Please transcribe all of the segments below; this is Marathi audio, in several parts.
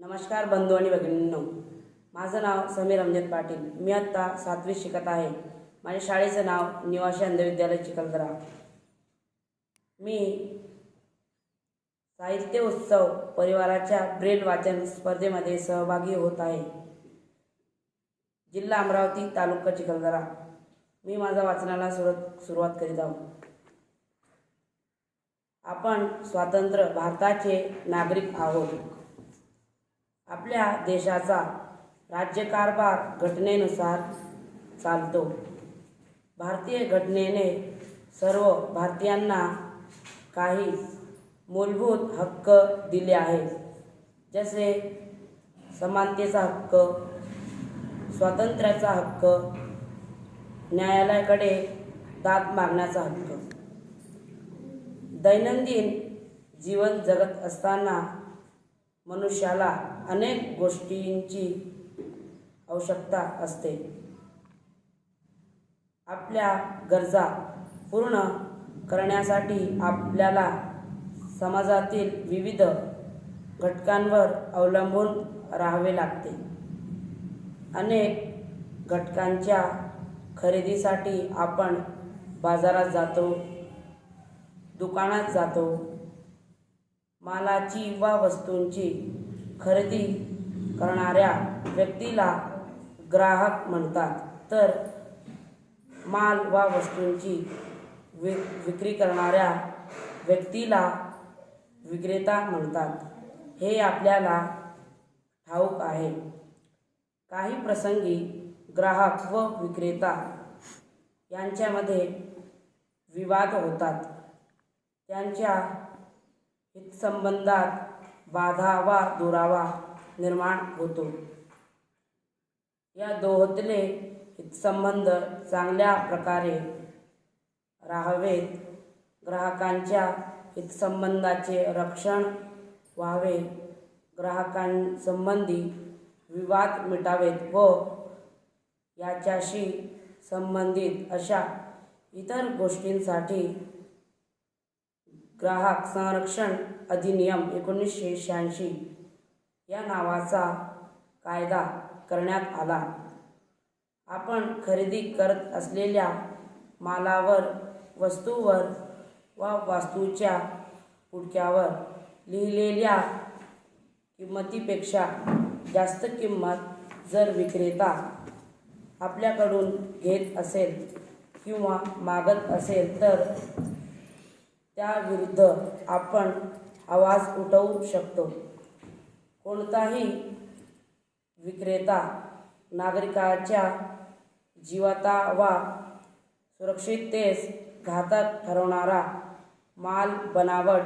नमस्कार बंधू आणि भगिनींनो. माझं नाव समीर अमजद पाटील. मी आत्ता सातवीत शिकत आहे. माझ्या शाळेचं नाव निवासी अंधविद्यालय चिखलदरा. मी साहित्य उत्सव परिवाराच्या ब्रेल वाचन स्पर्धेमध्ये सहभागी होत आहे. जिल्हा अमरावती तालुका चिखलदरा. मी माझा वाचनाला सुरुवात सुरुवात करीत आहोत आपण स्वातंत्र्य भारताचे नागरिक आहोत. आपल्या देशाचा राज्यकारभार घटनेनुसार चालतो. भारतीय घटनेने सर्व भारतीयांना काही मूलभूत हक्क दिले आहेत. जसे समानतेचा हक्क स्वातंत्र्याचा हक्क न्यायालयाकडे दाद मागण्याचा हक्क. दैनंदिन जीवन जगत असताना मनुष्याला अनेक गोष्टींची आवश्यकता असते. आपल्या गरजा पूर्ण करण्यासाठी आपल्याला समाजातील विविध घटकांवर अवलंबून राहावे लागते. अनेक घटकांच्या खरेदीसाठी आपण बाजारात जातो दुकानात जातो. मालाची वा वस्तूंची खरेदी करणाऱ्या व्यक्तीला ग्राहक म्हणतात. तर माल वा वस्तूंची वि विक्री करणाऱ्या व्यक्तीला विक्रेता म्हणतात. हे आपल्याला ठाऊक आहे. काही प्रसंगी ग्राहक व विक्रेता यांच्यामध्ये विवाद होतात. त्यांच्या हितसंबंधात बाधा वा दुरावा निर्माण होतो. या दोहतले हितसंबंध चांगल्या प्रकारे राहावेत. ग्राहकांच्या हितसंबंधाचे रक्षण व्हावे. ग्राहकांसंबंधी विवाद मिटावेत व याच्याशी संबंधित अशा इतर गोष्टींसाठी ग्राहक संरक्षण अधिनियम एकोणीसशे शहाऐंशी या नावाचा कायदा करण्यात आला. आपण खरेदी करत असलेल्या मालावर वस्तूवर वा वास्तूच्या पुडक्यावर लिहिलेल्या किंमतीपेक्षा जास्त किंमत जर विक्रेता आपल्याकडून घेत असेल किंवा मागत असेल तर त्याविरुद्ध आपण आवाज उठवू शकतो. कोणताही विक्रेता नागरिकाच्या जीवाता वा सुरक्षिततेस घातक ठरवणारा माल बनावट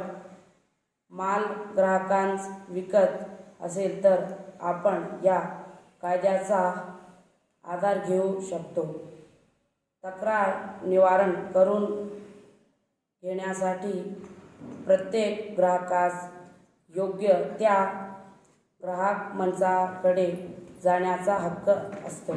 माल ग्राहकांस विकत असेल तर आपण या कायद्याचा आधार घेऊ शकतो. तक्रार निवारण करून घेण्यासाठी प्रत्येक ग्राहकास योग्य त्या ग्राहक मंचाकडे जाण्याचा हक्क असतो.